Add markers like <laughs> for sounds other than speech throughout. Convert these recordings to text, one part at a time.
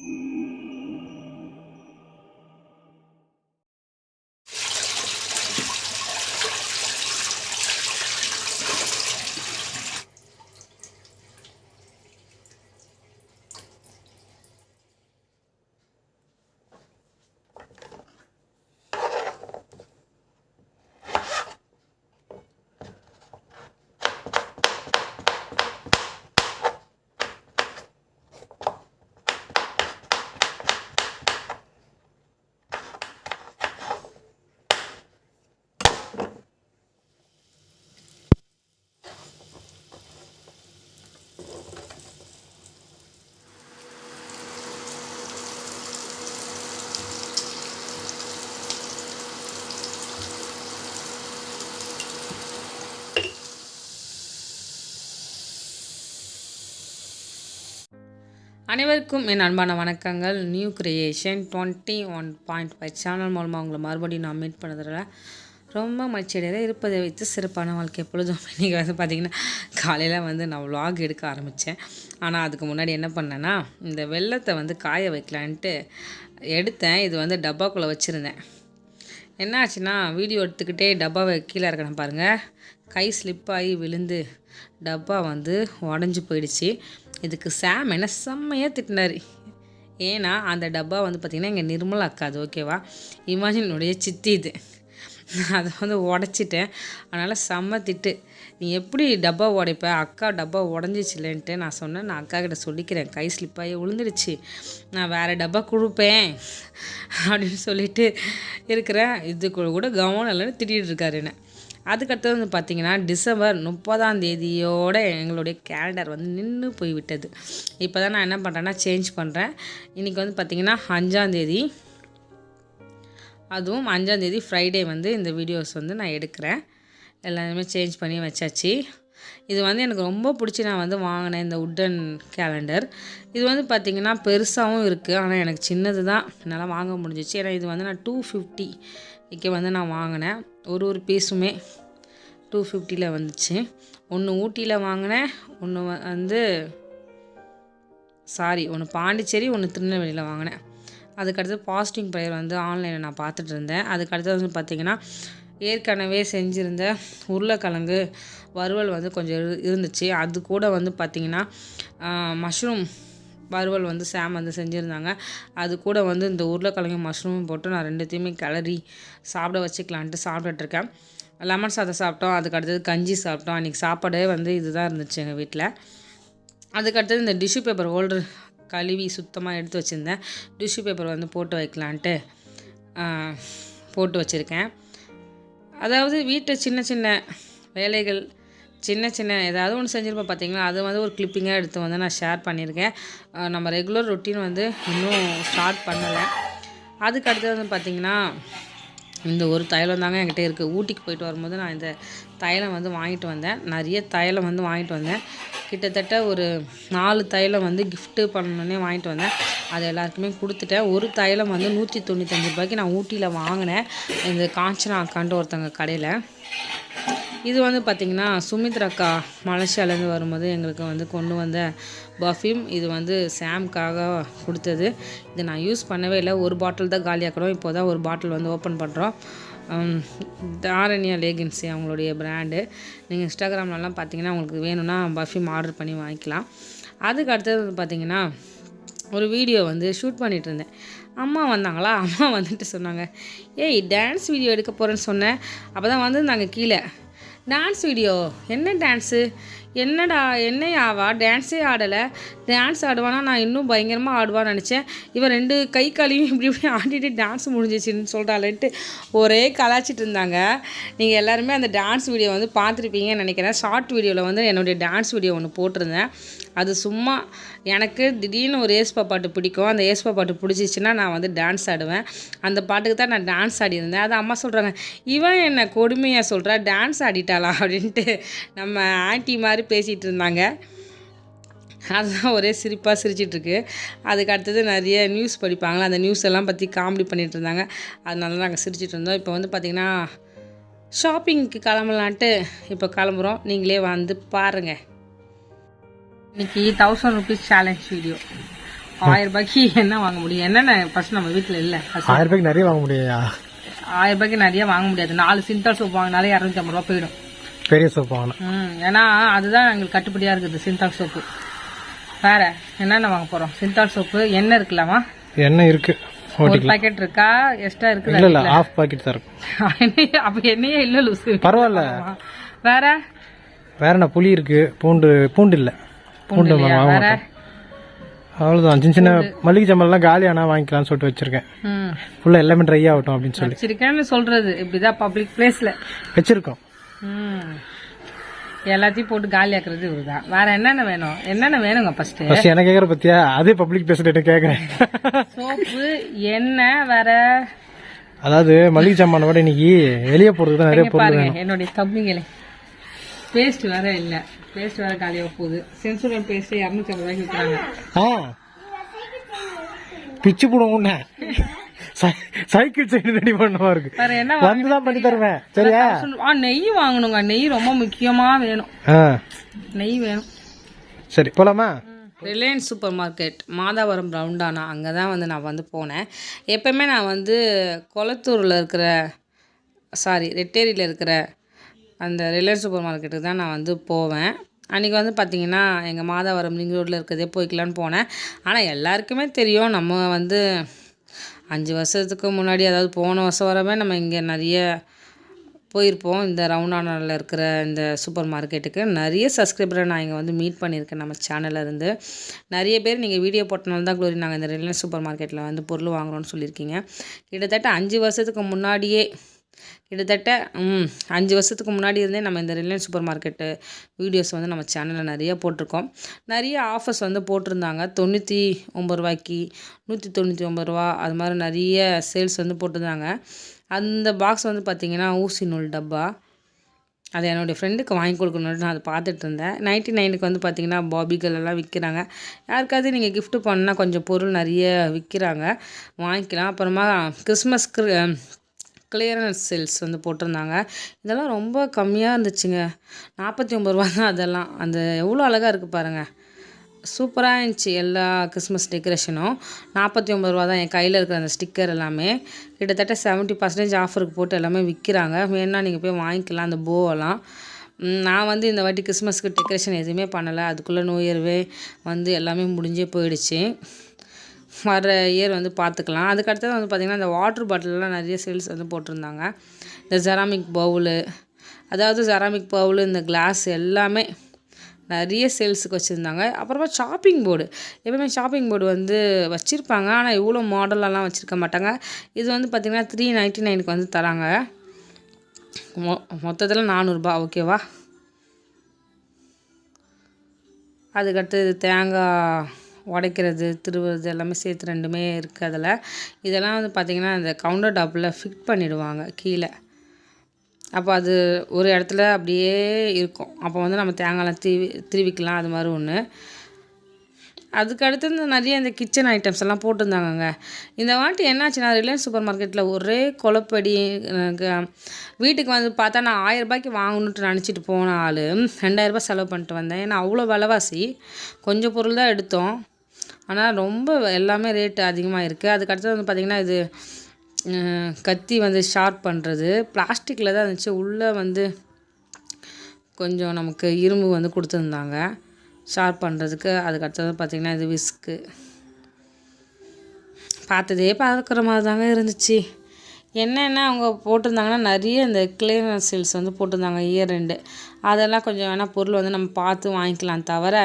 Mm-hmm. அனைவருக்கும் என் அன்பான வணக்கங்கள். New creation twenty one point five channel மூலமாக உங்களை மறுபடியும் நான் மீட் பண்ணதில் ரொம்ப மகிழ்ச்சியடையில் இருப்பதை வைத்து சிறப்பான வாழ்க்கை எப்பொழுதும். <laughs> இன்றைக்கி வந்து பார்த்திங்கன்னா காலையில் வந்து நான் vlog எடுக்க ஆரம்பித்தேன் ஆனால் அதுக்கு முன்னாடி என்ன பண்ணேன்னா இந்த வெள்ளத்தை வந்து காய வைக்கலான்ட்டு எடுத்தேன். இது வந்து டப்பாக்குள்ளே வச்சுருந்தேன். என்ன ஆச்சுன்னா வீடியோ எடுத்துக்கிட்டே டப்பாவை கீழே இருக்கணும் பாருங்கள் கை ஸ்லிப் ஆகி விழுந்து டப்பா வந்து உடஞ்சி போயிடுச்சு. இதுக்கு சாம் என்ன செம்மையாக திட்டினார். ஏன்னா அந்த டப்பா வந்து பார்த்திங்கன்னா எங்கள் நிர்மலா அக்கா அது ஓகேவா இமாஜினுடைய சித்தி இது. நான் அதை வந்து உடச்சிட்டேன். அதனால் செம்ம திட்டு. நீ எப்படி டப்பா உடைப்ப? அக்கா டப்பா உடஞ்சிச்சில்லன்ட்டு நான் சொன்னேன். நான் அக்கா கிட்ட சொல்லிக்கிறேன். கை ஸ்லிப்பாகி விழுந்துடுச்சு நான் வேறு டப்பா கொடுப்பேன். அப்படின்னு சொல்லிட்டு இருக்கிறேன். இதுக்குள்ள கூட கவனம் இல்லைன்னு திட்டிகிட்டு இருக்காரு என்ன. அதுக்கடுத்தது வந்து பார்த்திங்கன்னா டிசம்பர் முப்பதாம் தேதியோடு எங்களுடைய கேலண்டர் வந்து நின்று போய்விட்டது. இப்போ தான் நான் என்ன பண்ணுறேன்னா சேஞ்ச் பண்ணுறேன் இன்றைக்கி வந்து பார்த்திங்கன்னா அஞ்சாந்தேதி அதுவும் அஞ்சாந்தேதி ஃப்ரைடே வந்து இந்த வீடியோஸ் வந்து நான் எடுக்கிறேன். எல்லாமே சேஞ்ச் பண்ணி வச்சாச்சு. இது வந்து எனக்கு ரொம்ப பிடிச்சி நான் வந்து வாங்கினேன் இந்த உட்டன் கேலண்டர் இது வந்து பார்த்திங்கன்னா பெருசாகவும் இருக்குது ஆனால் எனக்கு சின்னது தான் என்னால் வாங்க முடிஞ்சிச்சு. ஏன்னா இது வந்து நான் டூ ஃபிஃப்டி இங்கே வந்து நான் வாங்கினேன். ஒரு ஒரு பீஸுமே டூ ஃபிஃப்டியில் வந்துச்சு. ஒன்று ஊட்டியில் வாங்கினேன். ஒன்று வந்து சாரி ஒன்று பாண்டிச்சேரி ஒன்று திருநெல்வேலியில் வாங்கினேன். அதுக்கடுத்து பாசிட்டிவ் ப்ரேயர் வந்து ஆன்லைனில் நான் பார்த்துட்டு இருந்தேன். அதுக்கடுத்து வந்து பார்த்திங்கன்னா ஏற்கனவே செஞ்சுருந்த உருளைக்கிழங்கு வறுவல் வந்து கொஞ்சம் இரு- இருந்துச்சு. அது கூட வந்து பார்த்திங்கன்னா மஷ்ரூம் வறுவல் வந்து சாம் வந்து செஞ்சுருந்தாங்க. அது கூட வந்து இந்த உருளைக்கிழங்கு மஷ்ரூமும் போட்டு நான் ரெண்டுத்தையுமே கிளறி சாப்பிட வச்சுக்கலான்ட்டு சாப்பிட்டுட்ருக்கேன். லெமன் சாதம் சாப்பிட்டோம் அதுக்கு அடுத்தது கஞ்சி சாப்பிட்டோம். அன்றைக்கி சாப்பாடே வந்து இதுதான் இருந்துச்சு எங்கள் வீட்டில் அதுக்கடுத்தது இந்த டிஷ்யூ பேப்பர் ஹோல்டர் கழுவி சுத்தமாக எடுத்து வச்சுருந்தேன். டிஷ்யூ பேப்பர் வந்து போட்டு வைக்கலான்ட்டு போட்டு வச்சுருக்கேன். அதாவது வீட்டில் சின்ன சின்ன வேலைகள் சின்ன சின்ன ஏதாவது ஒன்று செஞ்சுருப்போம் பார்த்தீங்களா அது வந்து ஒரு கிளிப்பிங்காக எடுத்து வந்து நான் ஷேர் பண்ணியிருக்கேன் நம்ம ரெகுலர் ரொட்டீன் வந்து இன்னும் ஸ்டார்ட் பண்ணலை. அதுக்கு அடுத்தது வந்து பார்த்திங்கன்னா இந்த ஒரு தைலம் தாங்க என்கிட்ட இருக்குது ஊட்டிக்கு போயிட்டு வரும்போது நான் இந்த தைலம் வந்து வாங்கிட்டு வந்தேன். நிறைய தைலம் வந்து வாங்கிட்டு வந்தேன். கிட்டத்தட்ட ஒரு நாலு தைலம் வந்து கிஃப்ட்டு பண்ணணுன்னே வாங்கிட்டு வந்தேன். அது எல்லாருக்குமே கொடுத்துட்டேன். ஒரு தைலம் வந்து நூற்றி தொண்ணூத்தஞ்சு ரூபாய்க்கு நான் ஊட்டியில் வாங்கினேன். இந்த காஞ்சனா அக்கான்ட்டு ஒருத்தங்க கடையில். இது வந்து பார்த்திங்கன்னா சுமித்ரா அக்கா மலேசியாலேருந்து வரும்போது எங்களுக்கு வந்து கொண்டு வந்த பர்ஃப்யூம் இது வந்து சாம்காக கொடுத்தது. இது நான் யூஸ் பண்ணவே இல்லை. ஒரு பாட்டில் தான் காலியாக்கிறோம் இப்போ தான் ஒரு பாட்டில் வந்து ஓப்பன் பண்ணுறோம் தாரண்யா லேகன்சி அவங்களுடைய பிராண்டு நீங்கள் இன்ஸ்டாகிராம்லலாம் பார்த்தீங்கன்னா உங்களுக்கு வேணும்னா பர்ஃப்யூம் ஆர்டர் பண்ணி வாங்கிக்கலாம். அதுக்கு அடுத்தது வந்து பார்த்திங்கன்னா ஒரு வீடியோ வந்து ஷூட் பண்ணிகிட்டு இருந்தேன். அம்மா வந்தாங்களா? அம்மா வந்துட்டு சொன்னாங்க ஏய் டான்ஸ் வீடியோ எடுக்க போகிறேன்னு சொன்னேன். அப்போ தான் வந்திருந்தாங்க கீழே. டான்ஸ் வீடியோ என்ன டான்ஸு என்னடா என்னையாவா டான்ஸே ஆடலை. டான்ஸ் ஆடுவானா? நான் இன்னும் பயங்கரமாக ஆடுவான்னு நினச்சேன். இவன் ரெண்டு கை காலையும் இப்படி இப்படி ஆடிட்டு டான்ஸ் முடிஞ்சிச்சுன்னு சொல்கிறாளேன்ட்டு ஒரே கலாச்சிட்டு இருந்தாங்க. நீங்கள் எல்லாருமே அந்த டான்ஸ் வீடியோ வந்து பார்த்துருப்பீங்கன்னு நினைக்கிறேன். ஷார்ட் வீடியோவில் வந்து என்னுடைய டான்ஸ் வீடியோ ஒன்று போட்டிருந்தேன். அது சும்மா எனக்கு திடீர்னு ஒரு ஏஸ்பா பாட்டு பிடிக்கும். அந்த ஏஸ்பா பாட்டு பிடிச்சிச்சின்னா நான் வந்து டான்ஸ் ஆடுவேன். அந்த பாட்டுக்கு தான் நான் டான்ஸ் ஆடியிருந்தேன் அது அம்மா சொல்கிறாங்க இவன் என்ன கொடுமையாக சொல்கிறா டான்ஸ் ஆடிட்டாளா? அப்படின்ட்டு நம்ம ஆன்ட்டி மாதிரி பேசிகிட்டு இருந்தாங்க. அதுதான் ஒரே சிரிப்பாக சிரிச்சிட்ருக்கு அதுக்கு அடுத்தது நிறைய நியூஸ் படிப்பாங்களா? அந்த நியூஸ் எல்லாம் பற்றி காமெடி பண்ணிட்டு இருந்தாங்க. அதனால நாங்கள் சிரிச்சிட்டு இருந்தோம். இப்போ வந்து பார்த்திங்கன்னா ஷாப்பிங்க்கு கிளம்பலான்ட்டு இப்போ கிளம்புறோம். நீங்களே வந்து பாருங்கள் இன்னைக்கு தௌசண்ட் ருபீஸ் சேலஞ்ச் வீடியோ ஆயிரம் ரூபாய்க்கு என்ன வாங்க முடியும்? என்னென்ன ஃபர்ஸ்ட் நம்ம வீட்டில் இல்லை? ஆயிரம் ரூபாய்க்கு நிறைய வாங்க முடியா ஆயிரம் ரூபாய்க்கு நிறைய வாங்க முடியாது. நாலு சிந்தால் சோப் வாங்கினாலே இரநூத்தி ஐம்பது ரூபா போயிடும். பெரிய சோப்பு வாங்கணும் ம் ஏன்னா அதுதான் எங்களுக்கு கட்டுப்படியா இருக்குது சிந்தால் சோப்பு. வேற என்னென்ன வாங்க போறோம்? சிந்தால் சோப்பு எண்ணெய் இருக்கலாமா எண்ணெய் இருக்கு ஒரு பாக்கெட் இருக்கா? எக்ஸ்ட்ரா இல்ல இருக்குல்ல இல்ல ஆஃப் பாக்கெட் தான் இருக்கும். <laughs> அப்ப எண்ணெயே இல்ல லூசு. பரவாயில்ல. வேற? வேற என்ன புளி இருக்கு பூண்டு பூண்டு இல்ல. பூண்டு? வாங்க அவ்வளவுதான். சின்ன சின்ன மளிகை ஜாமான்லாம் காலியானா வாங்கிக்கலாம்னு சொல்லிட்டு வச்சிருக்கேன். ம். ஃபுல்லா எல்லாமே ட்ரை ஆகட்டும் அப்படின்னு சொல்லி. வச்சிருக்கேன்னு சொல்றது. இப்படிதான் பப்ளிக் பிளேஸ்ல வச்சிருக்கோம். எல்லாத்தையும் போட்டு காலி ஆக்குறது இவருதான். வேற என்னென்ன வேணும்? என்னென்ன வேணுங்க ஃபர்ஸ்ட் ஃபர்ஸ்ட் என்ன கேக்குற பத்தியா? அதே பப்ளிக் பேசிட்டு கேக்குறேன் சோப்பு எண்ணெய் வேற அதாவது மளிகை ஜாமான விட இன்னைக்கு வெளியே போறதுக்கு தான் நிறைய பொருள் என்னுடைய தம்பிங்களே. பேஸ்ட் வேற இல்ல. பேஸ்ட் வேற காலியாக போகுது. சென்சுரல் பேஸ்ட் இரநூத்தி ஐம்பது ரூபாய்க்கு விற்கிறாங்க ஆ. பிச்சு உன்ன. சைக்கிள் சைடு ரெடி பண்ணவா இருக்கு. வேற என்ன வந்துதான் பண்ணி தருவேன். சரியா? நெய் வாங்கணுங்க. நெய் ரொம்ப முக்கியமா வேணும். நெய் வேணும். சரி போலாமா? ரிலையன்ஸ் சூப்பர் மார்க்கெட் மாதாவரம் ரவுண்டானா அங்கே தான் வந்து நான் வந்து போனேன். எப்போவுமே நான் வந்து கொளத்தூரில் இருக்கிற சாரி ரெட்டேரியில் இருக்கிற அந்த ரிலையன்ஸ் சூப்பர் மார்க்கெட்டுக்கு தான் நான் வந்து போவேன். அன்றைக்கி வந்து பார்த்திங்கன்னா எங்கள் மாதாவரம் ரிங் ரோட்டில் இருக்கிறதே போய்க்கலான்னு போனேன். ஆனால் எல்லாருக்குமே தெரியும். நம்ம வந்து அஞ்சு வருஷத்துக்கு முன்னாடி அதாவது போன வருஷம் வரவே நம்ம இங்கே நிறைய போயிருப்போம். இந்த ரவுண்டானில் இருக்கிற இந்த சூப்பர் மார்க்கெட்டுக்கு. நிறைய சப்ஸ்கிரைபரை நான் இங்கே வந்து மீட் பண்ணியிருக்கேன் நம்ம சேனல்ல இருந்து. நிறைய பேர் நீங்கள் வீடியோ போட்டனால தான் க்ளோரி நாங்கள் இந்த ரிலையன்ஸ் சூப்பர் மார்க்கெட்டில் வந்து பொருள் வாங்குகிறோன்னு சொல்லியிருக்கீங்க. கிட்டத்தட்ட அஞ்சு வருஷத்துக்கு முன்னாடியே கிட்டத்தட்ட அஞ்சு வருஷத்துக்கு முன்னாடி இருந்தே நம்ம இந்த ரிலையன்ஸ் சூப்பர் மார்க்கெட்டு வீடியோஸ் வந்து நம்ம சேனலில் நிறைய போட்டிருக்கோம். நிறைய ஆஃபர்ஸ் வந்து போட்டிருந்தாங்க. தொண்ணூற்றி ஒம்பது ரூபாய்க்கு நூற்றி தொண்ணூற்றி ஒம்பது ரூபா அது மாதிரி நிறைய சேல்ஸ் வந்து போட்டிருந்தாங்க. அந்த பாக்ஸ் வந்து பார்த்திங்கன்னா ஊசி நூல் டப்பா. அது என்னுடைய ஃப்ரெண்டுக்கு வாங்கி கொடுக்கணுன்னு நான் அதை பார்த்துட்டு இருந்தேன். நைன்ட்டி நைனுக்கு வந்து பார்த்திங்கன்னா பாபிகள் எல்லாம் விற்கிறாங்க. யாருக்காவது நீங்கள் கிஃப்ட் பண்ணால் கொஞ்சம் பொருள் நிறைய விற்கிறாங்க. வாங்கிக்கலாம். அப்புறமா கிறிஸ்மஸ்க்கு கிளியரன்ஸ் சேல்ஸ் வந்து போட்டிருந்தாங்க. இதெல்லாம் ரொம்ப கம்மியாக இருந்துச்சுங்க. நாற்பத்தி ஒம்பது ரூபா தான் அதெல்லாம். அந்த எவ்வளோ அழகாக இருக்குது பாருங்கள் சூப்பராக இருந்துச்சு எல்லா கிறிஸ்மஸ் டெக்கரேஷனும் நாற்பத்தி ஒம்பது ரூபா தான் என் கையில் இருக்கிற அந்த ஸ்டிக்கர் எல்லாமே. கிட்டத்தட்ட செவன்ட்டி பர்சன்டேஜ் ஆஃபருக்கு போட்டு எல்லாமே விற்கிறாங்க வேணால் நீங்கள் போய் வாங்கிக்கலாம் அந்த போவெல்லாம் நான் வந்து இந்த வாட்டி கிறிஸ்மஸ்க்கு டெக்கரேஷன் எதுவுமே பண்ணலை. அதுக்குள்ளே நியூ இயர்வே வந்து எல்லாமே முடிஞ்சே போயிடுச்சு. வர இயர் வந்து பார்த்துக்கலாம். அதுக்கடுத்தது வந்து பார்த்திங்கன்னா இந்த வாட்ரு பாட்டிலெலாம் நிறைய சேல்ஸ் வந்து போட்டிருந்தாங்க. இந்த ஜெராமிக் பவுலு அதாவது ஜெராமிக் பவுலு இந்த கிளாஸ் எல்லாமே நிறைய சேல்ஸுக்கு வச்சுருந்தாங்க. அப்புறமா ஷாப்பிங் போர்டு எப்பவுமே ஷாப்பிங் போர்டு வந்து வச்சுருப்பாங்க. ஆனால் இவ்வளோ மாடலெல்லாம் வச்சுருக்க மாட்டாங்க. இது வந்து பார்த்திங்கன்னா த்ரீ நைன்ட்டி நைனுக்கு வந்து தராங்க. மொ மொத்தத்தில் நானூறுரூபா ஓகேவா அதுக்கடுத்து தேங்காய் உடைக்கிறது திருவுறது எல்லாமே சேர்த்து ரெண்டுமே இருக்குது அதில். இதெல்லாம் வந்து பார்த்திங்கன்னா அந்த கவுண்டர் டாப்பில் ஃபிட் பண்ணிவிடுவாங்க கீழே. அப்போ அது ஒரு இடத்துல அப்படியே இருக்கும். அப்போ வந்து நம்ம தேங்காய்லாம் திருவி திருவிக்கலாம் அது மாதிரி ஒன்று அதுக்கு அடுத்து இந்த நிறைய இந்த கிச்சன் ஐட்டம்ஸ் எல்லாம் போட்டிருந்தாங்கங்க. இந்த வாட்டி என்னாச்சுன்னா ரிலையன்ஸ் சூப்பர் மார்க்கெட்டில் ஒரே குழப்படி வீட்டுக்கு வந்து பார்த்தா நான் ஆயர்ரூபாய்க்கு வாங்கணுன்ட்டு நினச்சிட்டு போன ஆள் ரெண்டாயிரரூபா செலவு பண்ணிட்டு வந்தேன். ஏன்னா அவ்வளோ விலைவாசி. கொஞ்சம் பொருள் தான் எடுத்தோம். ஆனால் ரொம்ப எல்லாமே ரேட்டு அதிகமாக இருக்குது அதுக்கு அடுத்தது வந்து பார்த்திங்கன்னா இது கத்தி வந்து ஷார்ப் பண்ணுறது பிளாஸ்டிக்கில் தான் இருந்துச்சு. உள்ளே வந்து கொஞ்சம் நமக்கு இரும்பு வந்து கொடுத்துருந்தாங்க. ஷார்ப் பண்ணுறதுக்கு அதுக்கு அடுத்தது பார்த்திங்கன்னா இது விஸ்க்கு பார்த்ததே பார்க்குற மாதிரி தாங்க இருந்துச்சு. என்னென்ன அவங்க போட்டிருந்தாங்கன்னா நிறைய இந்த கிளியரன்ஸ் சேல்ஸ் வந்து போட்டிருந்தாங்க. இயர் ரெண்டு. அதெல்லாம் கொஞ்சம் வேணால் பொருள் வந்து நம்ம பார்த்து வாங்கிக்கலாம் தவிர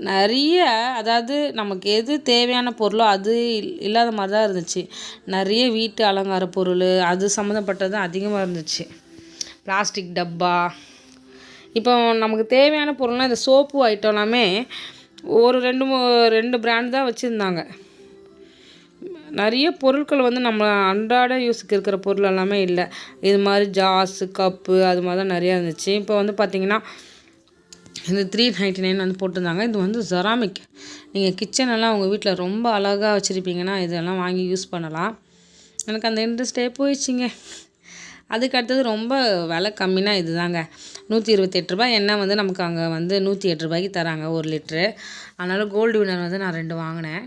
நிறைய அதாவது நமக்கு எது தேவையான பொருளோ அது இல்- இல்லாத மாதிரி தான் இருந்துச்சு. நிறைய வீட்டு அலங்கார பொருள் அது சம்மந்தப்பட்டது அதிகமாக இருந்துச்சு. பிளாஸ்டிக் டப்பா. இப்போ நமக்கு தேவையான பொருள்னால் இந்த சோப்பு ஐட்டம் எல்லாமே ஒரு ரெண்டு மூ- ரெண்டு பிராண்ட் தான் வச்சுருந்தாங்க. நிறைய பொருட்கள் வந்து நம்ம அன்றாட யூஸுக்கு இருக்கிற பொருள் எல்லாமே இல்லை. இது மாதிரி ஜாஸு கப்பு அது மாதிரி தான் நிறையா இருந்துச்சு. இப்போ வந்து பார்த்திங்கன்னா இந்த த்ரீ நைன்ட்டி நைன் வந்து போட்டிருந்தாங்க. இது வந்து ஜெராமிக் நீங்கள் கிச்சனெல்லாம் உங்கள் வீட்டில் ரொம்ப அழகாக வச்சுருப்பீங்கன்னா இதெல்லாம் வாங்கி யூஸ் பண்ணலாம். எனக்கு அந்த இன்ட்ரெஸ்டே போயிடுச்சிங்க. அதுக்கு அடுத்தது ரொம்ப விலை கம்மினா இதுதாங்க. நூற்றி இருபத்தெட்டு ரூபாய். எண்ணெய் வந்து நமக்கு அங்கே வந்து நூற்றி எட்டு ரூபாய்க்கு தராங்க ஒரு லிட்ரு அதனால் கோல்டு வினர் வந்து நான் ரெண்டு வாங்கினேன்.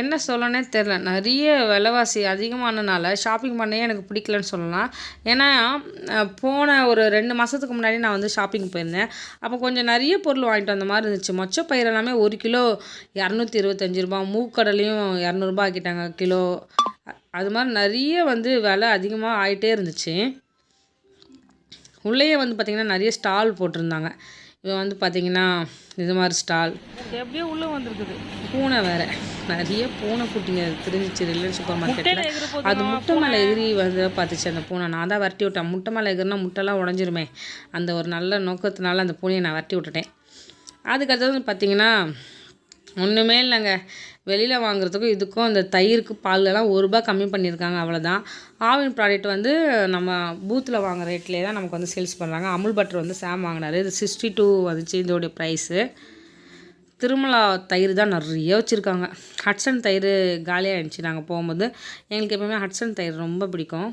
என்ன சொல்லனே தெரில. நிறைய விலைவாசி அதிகமானனால ஷாப்பிங் பண்ணவே எனக்கு பிடிக்கலன்னு சொல்லலாம். ஏன்னா போன ஒரு ரெண்டு மாதத்துக்கு முன்னாடி நான் வந்து ஷாப்பிங் போயிருந்தேன். அப்போ கொஞ்சம் நிறைய பொருள் வாங்கிட்டு வந்த மாதிரி இருந்துச்சு. மொச்சப்பயிர் எல்லாமே ஒரு கிலோ இரநூத்தி இருபத்தஞ்சி ரூபா மூக்கடலையும் இரநூறுபா ஆக்கிட்டாங்க கிலோ. அது மாதிரி நிறைய வந்து விலை அதிகமாக ஆயிட்டே இருந்துச்சு. உள்ளேயே வந்து பார்த்திங்கன்னா நிறைய ஸ்டால் போட்டிருந்தாங்க. இவன் வந்து பார்த்திங்கன்னா இது மாதிரி ஸ்டால். எப்படியோ உள்ள வந்திருக்குது. பூனை வேற. நிறைய பூனை குட்டிங்க தெரிஞ்சிச்சு ரிலையன்ஸ் சூப்பர் மார்க்கெட்டில் அது முட்டை மேலே எகிரி வந்து பார்த்துச்சு அந்த பூனை. நான் தான் விரட்டி விட்டேன். முட்டை மேலே எகிரினா முட்டைலாம் உடஞ்சிருமே. அந்த ஒரு நல்ல நோக்கத்தினால அந்த பூனையை நான் விரட்டி விட்டுட்டேன். அதுக்கடுத்தது வந்து பார்த்தீங்கன்னா ஒன்றுமே இல்லைங்க. வெளியில் வாங்குறதுக்கும் இதுக்கும் அந்த தயிருக்கு பால்லலாம் ஒரு ரூபா கம்மி பண்ணியிருக்காங்க அவ்வளோதான் ஆவின் ப்ராடக்ட் வந்து நம்ம பூத்தில் வாங்குற ரேட்லேயே தான் நமக்கு வந்து சேல்ஸ் பண்ணுறாங்க அமுல் பட்டர் வந்து சாம் வாங்கினாரு. இது சிக்ஸ்டி டூ வந்துச்சு இதோடைய ப்ரைஸு திருமலா தயிர் தான் நிறைய வச்சுருக்காங்க. ஹட்சன் தயிர் காலியாக இருந்துச்சு நாங்கள் போகும்போது எங்களுக்கு எப்பவுமே ஹட்சன் தயிர் ரொம்ப பிடிக்கும்.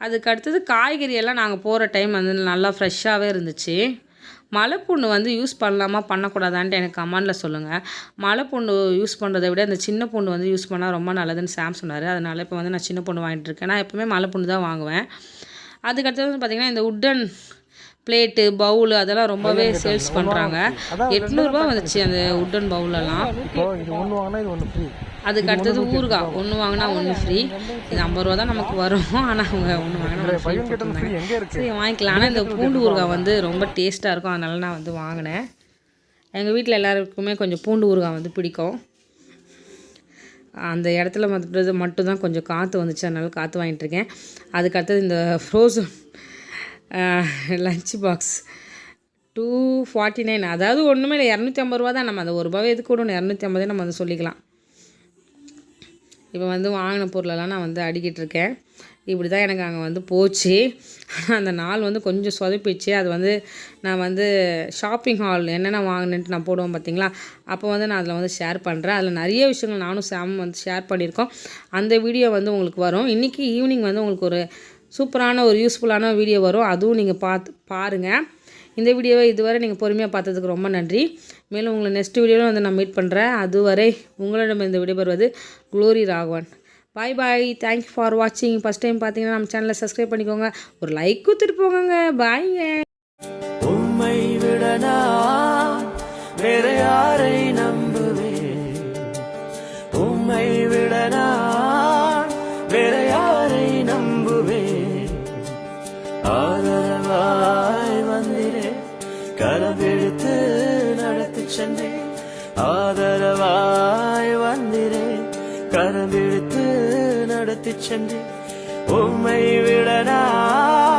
அதுக்கு அடுத்தது காய்கறி எல்லாம் நாங்கள் போகிற டைம் வந்து நல்லா ஃப்ரெஷ்ஷாகவே இருந்துச்சு. மலைப்பூண்டு வந்து யூஸ் பண்ணலாமா பண்ணக்கூடாதான்ட்டு எனக்கு கமெண்டில் சொல்லுங்கள் மலைப்பூண்டு யூஸ் பண்ணுறதை விட இந்த சின்ன பூண்டு வந்து யூஸ் பண்ணால் ரொம்ப நல்லதுன்னு சாம் சொன்னார். அதனால் இப்போ வந்து நான் சின்ன பூண்டு வாங்கிட்டு இருக்கேன். நான் எப்பவுமே மலைப்பூண்டு தான் வாங்குவேன். அதுக்கடுத்தது வந்து பார்த்திங்கன்னா இந்த உட்டன் பிளேட்டு பவுலு அதெல்லாம் ரொம்பவே சேல்ஸ் பண்ணுறாங்க எட்நூறுபா வந்துச்சு அந்த உட்டன் பவுலெல்லாம். அதுக்கு அடுத்தது ஊறுகாய். ஒன்று வாங்கினா ஒன்று ஃப்ரீ இது ஐம்பது ரூபா தான் நமக்கு வரும். ஆனால் அவங்க ஒன்று வாங்கினா ஒன்று ஃப்ரீ சரி வாங்கிக்கலாம். ஆனால் இந்த பூண்டு ஊறுகாய் வந்து ரொம்ப டேஸ்ட்டாக இருக்கும். அதனால நான் வந்து வாங்கினேன். எங்கள் வீட்டில் எல்லாருக்குமே கொஞ்சம் பூண்டு ஊறுகாய் வந்து பிடிக்கும். அந்த இடத்துல மட்டும் மட்டும்தான் கொஞ்சம் காற்று வந்துச்சு. அதனால காற்று வாங்கிட்டு இருக்கேன். அதுக்கு அடுத்தது இந்த frozen lunch box two forty nine அதாவது ஒன்றுமே இல்லை. இரநூத்தி ஐம்பது ரூபா தான் நம்ம அந்த ஒரு ரூபாவை எதுக்கு விடணும்? இரநூத்தி ஐம்பதே நம்ம வந்து சொல்லிக்கலாம். இப்போ வந்து வாங்கின பொருளெல்லாம் நான் வந்து அடிக்கிட்டு இருக்கேன் இப்படி தான் எனக்கு அங்கே வந்து போச்சு. ஆனால் அந்த நாள் வந்து கொஞ்சம் சொதப்பிச்சு அது வந்து நான் வந்து ஷாப்பிங் ஹால் என்னென்ன வாங்கினேன்ட்டு நான் போடுவேன் பார்த்தீங்களா? அப்போ வந்து நான் அதில் வந்து ஷேர் பண்ணுறேன் அதில் நிறைய விஷயங்கள் நானும் சாம் வந்து ஷேர் பண்ணியிருக்கோம். அந்த வீடியோ வந்து உங்களுக்கு வரும். இன்றைக்கி ஈவினிங் வந்து உங்களுக்கு ஒரு சூப்பரான ஒரு யூஸ்ஃபுல்லான வீடியோ வரும். அதுவும் நீங்கள் பார்த்து பாருங்கள் இந்த வீடியோவை இதுவரை நீங்கள் பொறுமையாக பார்த்ததுக்கு ரொம்ப நன்றி. மேலும் உங்களை நெக்ஸ்ட் வீடியோவில் வந்து நான் மீட் பண்ணுறேன் அதுவரை உங்களிடம் இந்த விடைபெறுவது Glory Raghavan. Bye bye thank you for வாட்சிங் ஃபஸ்ட் டைம் பார்த்தீங்கன்னா நம்ம சேனலை சப்ஸ்கிரைப் பண்ணிக்கோங்க. ஒரு லைக் கொடுத்துட்டு போங்க பாய்ங்க உம்மை விட வேற யாரை சென்று உம்மை விட நான்